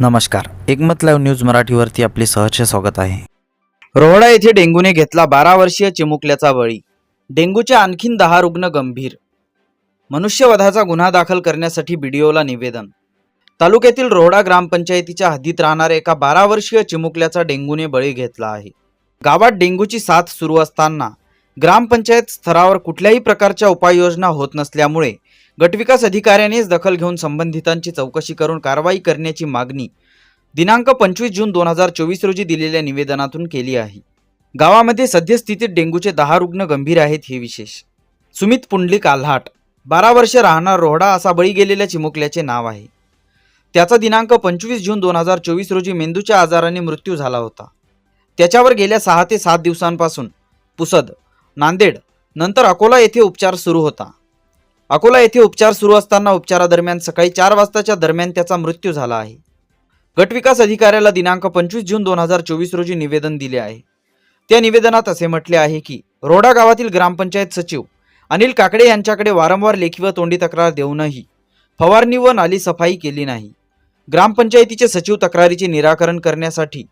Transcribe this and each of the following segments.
नमस्कार. एकमत live news मराठीवरती आपले सहर्ष स्वागत आहे. रोहडा येथे डेंग्यूने घेतला बारा वर्षीय चिमुकल्याचा बळी. डेंग्यूचे आणखीन दहा रुग्ण गंभीर. मनुष्यवधाचा गुन्हा दाखल करण्यासाठी बीडीओला निवेदन. तालुक्यातील रोहडा ग्रामपंचायतीच्या हद्दीत राहणाऱ्या एका बारा वर्षीय चिमुकल्याचा डेंग्यूने बळी घेतला आहे. गावात डेंग्यूची साथ सुरू असताना ग्रामपंचायत स्तरावर कुठल्याही प्रकारच्या उपाययोजना होत नसल्यामुळे गटविकास अधिकाऱ्यानेच दखल घेऊन संबंधितांची चौकशी करून कारवाई करण्याची मागणी दिनांक पंचवीस जून दोन हजार चोवीस रोजी दिलेल्या निवेदनातून केली आहे. गावामध्ये सद्यस्थितीत डेंग्यूचे दहा रुग्ण गंभीर आहेत हे विशेष. सुमित पुंडलिक आल्हाट बारा वर्ष राहणार रोहडा असा बळी गेलेल्या चिमुकल्याचे नाव आहे. त्याचा दिनांक पंचवीस जून दोन हजार चोवीस रोजी मेंदूच्या आजाराने मृत्यू झाला होता. त्याच्यावर गेल्या सहा ते सात दिवसांपासून पुसद नांदेड नंतर अकोला येथे उपचार सुरू होता. अकोला येथे उपचार सुरू असताना उपचारादरम्यान सकाळी चार वाजताच्या दरम्यान त्याचा मृत्यू झाला आहे. गटविकास अधिकाऱ्याला दिनांक पंचवीस जून दोन हजार चोवीस रोजी निवेदन दिले आहे. त्या निवेदनात असे म्हटले आहे की रोडा गावातील ग्रामपंचायत सचिव अनिल काकडे यांच्याकडे वारंवार लेखी व तोंडी तक्रार देऊनही फवारणी व नाली सफाई केली नाही. ग्रामपंचायतीचे सचिव तक्रारीचे निराकरण करण्यासाठी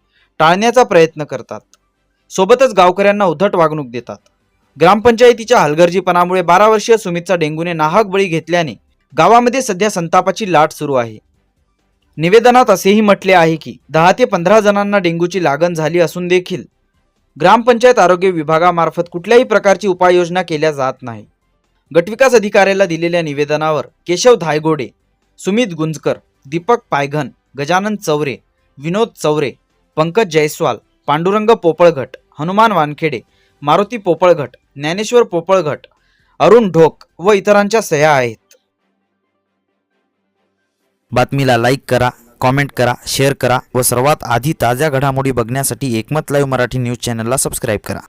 टाळण्याचा प्रयत्न करतात. सोबतच गावकऱ्यांना उद्धट वागणूक देतात. ग्रामपंचायतीच्या हलगर्जीपणामुळे बारा वर्षीय सुमितचा डेंग्यूने नाहक बळी घेतल्याने गावामध्ये सध्या संतापाची लाट सुरू आहे. निवेदनात असेही म्हटले आहे की दहा ते पंधरा जणांना डेंग्यूची लागण झाली असून देखील ग्रामपंचायत आरोग्य विभागामार्फत कुठल्याही प्रकारची उपाययोजना केल्या जात नाही. गटविकास अधिकाऱ्याला दिलेल्या निवेदनावर केशव धायगोडे सुमित गुंजकर दीपक पायघन गजानन चौरे विनोद चौरे पंकज जयस्वाल पांडुरंग पोपळघट हनुमान वानखेडे मारुती पोपळघट ज्ञानेश्वर पोपळघट अरुण ढोक व इतरांच्या सह्या आहेत. बातमीला लाईक करा कॉमेंट करा शेअर करा व सर्वात आधी ताज्या घडामोडी बघण्यासाठी एकमत लाईव्ह मराठी न्यूज चॅनलला सबस्क्राईब करा.